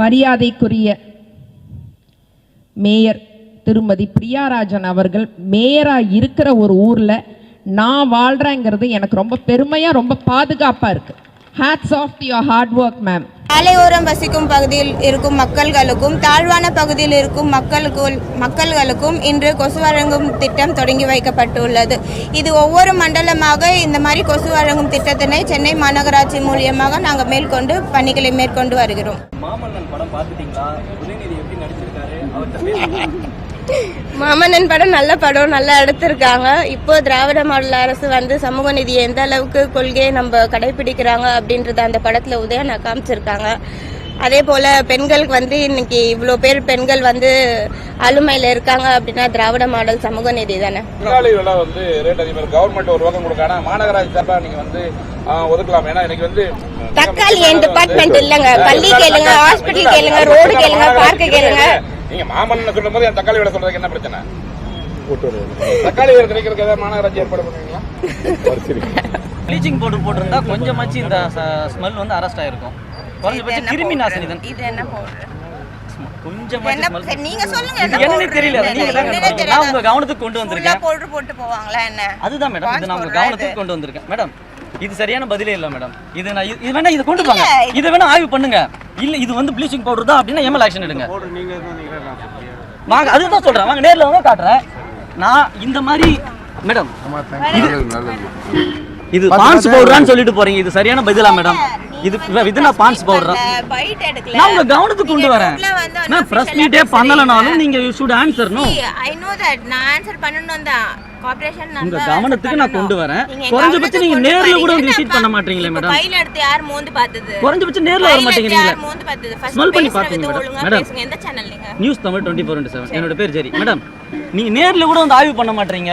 மரியாதைக்குரிய மேயர் திருமதி பிரியாராஜன் அவர்கள் மேயரா இருக்கிற ஒரு ஊர்ல நான் வாழ்றேங்கிறது எனக்கு ரொம்ப பெருமையா ரொம்ப பாதுகாப்பா இருக்கு. Hats off your hard work ma'am சாலையோரம் வசிக்கும் பகுதியில் இருக்கும் மக்கள்களுக்கும் தாழ்வான பகுதியில் இருக்கும் மக்களுக்கும் மக்கள்களுக்கும் இன்று கொசு வழங்கும் திட்டம் தொடங்கி வைக்கப்பட்டுள்ளது. இது ஒவ்வொரு மண்டலமாக இந்த மாதிரி கொசு வழங்கும் திட்டத்தினை சென்னை மாநகராட்சி மூலியமாக நாங்கள் மேற்கொண்டு பணிகளை மேற்கொண்டு வருகிறோம். மாமன்னன் படம் பார்த்துட்டீங்களா? உதயநிதி எப்படி நடிச்சிருக்காரு? மாமன்னன் படம் நல்ல படம் நல்லா எடுத்திருக்காங்க. இப்போ திராவிட மாடல் அரசு வந்து சமூக நீதி எந்த அளவுக்கு கொள்கையை நம்ம கடைபிடிக்கிறாங்க அப்படின்றத அந்த படத்தில் உதயனா காமிச்சிருக்காங்க. அதே போல் பெண்களுக்கு வந்து இன்னைக்கு இவ்வளோ பேர் பெண்கள் வந்து ஆளுமையில் இருக்காங்க அப்படின்னா திராவிட மாடல் சமூக நீதி தானே? தக்காளி விலை வந்து ரேட் அதிகமாக கவர்மெண்ட் ஒரு பக்கம் கொடுக்கான மாநகராட்சி சார்பாக நீங்க வந்து ஆ, ஒதுக்கலாம். ஏன்னா இன்னைக்கு வந்து தக்காளி என் டிபார்ட்மெண்ட் இல்லைங்க. பள்ளி கேளுங்க ஹாஸ்பிட்டல் கேளுங்க ரோடு கேளுங்க பார்க்க கேளுங்க. நீங்க மாமன்னன் சொல்லும் போது என் தக்காளி விலை சொல்றதுக்கு என்ன பிரச்சனை? தக்காளி விலை கிடைக்கிறதுக்கு ஏதாவது மாநகராட்சி ஏற்பாடு பண்ணுவீங்களா? ப்ளீச்சிங் பவுடர் போட்டிருந்தா கொஞ்சமாச்சு இந்த ஸ்மெல் வந்து அரெஸ்ட் ஆயிருக்கும். குறைஞ்சபட்சம் கிருமி நாசினி தான். இது என்ன பவுடர் என்ன நீங்க சொல்லுங்க. தெரியல நீங்க தான். நான் உங்க கவனத்துக்கு கொண்டு வந்திருக்கேன். பவுடர் போட்டு போவாங்களா என்ன? அதுதான் மேடம் இது நான் உங்க கவனத்துக்கு கொண்டு வந்திருக்கேன். மேடம் இது சரியான பதிலே இல்ல மேடம் இது நான் இது- இது வேணா இது கொண்டு போங்க இதை வேணா ஆய்வு பண்ணுங்க. இல்ல இது வந்து ப்ளீச்சிங் பவுடர் தான் அப்படின்னா எம்எல் ஆக்ஷன் எடுங்க. வாங்க அதுதான் சொல்றேன். வாங்க நேர்ல வாங்க காட்டுறேன். நான் இந்த மாதிரி மேடம் இது பான்ஸ் பவுடரான்னு சொல்லிட்டு போறீங்க. இது சரியான பதிலா மேடம். இது இது நான் பான்ஸ் பவுடரா பைட் எடுக்கல. நான் உங்க கவனத்துக்கு கொண்டு வரேன். வந்து நான் பிரஸ் மீட்டே பண்ணலனாலும் நீங்க you should answer no I know that நான் ஆன்சர் பண்ணனும் தான். உங்க கவனத்துக்கு நான் கொண்டு வரேன். குறைஞ்சபட்சம் நீங்க நேர்ல கூட வந்து விசிட் பண்ண மாட்டீங்களே மேடம் ஃபைல் எடுத்து யார் மோந்து பார்த்தது? குறைஞ்சபட்சம் நேர்ல வர மாட்டேங்கிறீங்களே. யார் மோந்து பார்த்தது? ஃபர்ஸ்ட் Smell பண்ணி பேசுறது பாத்தீங்க மேடம். ஒழுங்கா மேடம். பேசுங்க. எந்த சேனல் நீங்க? News Tamil twenty four seven என்னோட பேர் ஜெரி. மேடம் நீங்க நேர்ல கூட வந்து ஆய்வு பண்ண மாட்டீங்க.